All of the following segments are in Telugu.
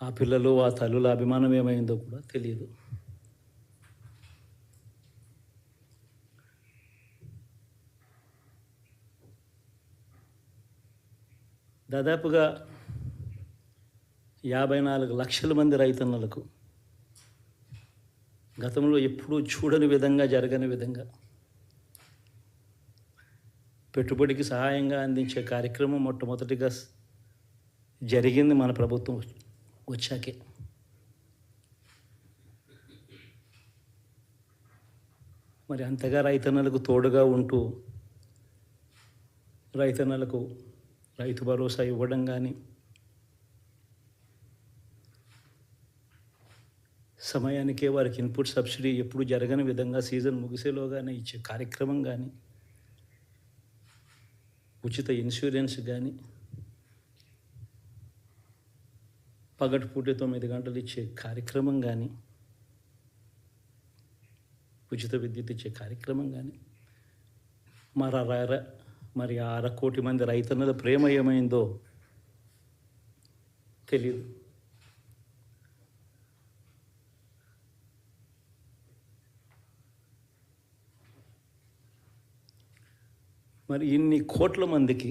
ఆ పిల్లలు ఆ తల్లుల అభిమానం ఏమైందో కూడా తెలియదు. దాదాపుగా యాభై నాలుగు లక్షల మంది రైతన్నలకు గతంలో ఎప్పుడూ చూడని విధంగా జరగని విధంగా పెట్టుబడికి సహాయంగా అందించే కార్యక్రమం మొట్టమొదటిగా జరిగింది మన ప్రభుత్వం వచ్చాకే మరి అంతగా రైతన్నలకు తోడుగా ఉంటూ రైతన్నలకు రైతు భరోసా ఇవ్వడం కానీ సమయానికే వారికి ఇన్పుట్ సబ్సిడీ ఎప్పుడు జరగని విధంగా సీజన్ ముగిసేలోగానే ఇచ్చే కార్యక్రమం కానీ ఉచిత ఇన్సూరెన్స్ కానీ పగటిపూట తొమ్మిది గంటలు ఇచ్చే కార్యక్రమం కానీ ఉచిత విద్యుత్ ఇచ్చే కార్యక్రమం కానీ మరి ర- మరి అర కోటి మంది రైతన్నల ప్రేమ ఏమైందో తెలియదు మరి ఇన్ని కోట్ల మందికి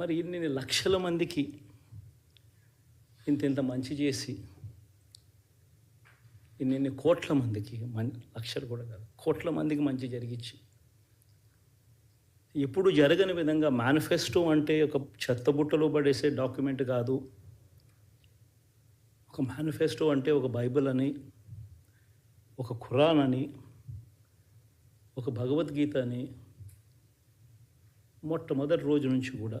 మరి ఇన్ని లక్షల మందికి ఇంత ఇంత మంచి చేసి ఇన్ని కోట్ల మందికి మన్ లక్షలు కూడా కాదు కోట్ల మందికి మంచి జరిగించి ఎప్పుడు జరగని విధంగా మేనిఫెస్టో అంటే ఒక చెత్తబుట్టలో పడేసే డాక్యుమెంట్ కాదు. ఒక మేనిఫెస్టో అంటే ఒక బైబిల్ అని ఒక ఖురాన్ అని ఒక భగవద్గీత అని మొట్టమొదటి రోజు నుంచి కూడా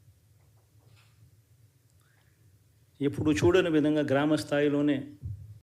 ఎప్పుడు చూడని విధంగా గ్రామ స్థాయిలోనే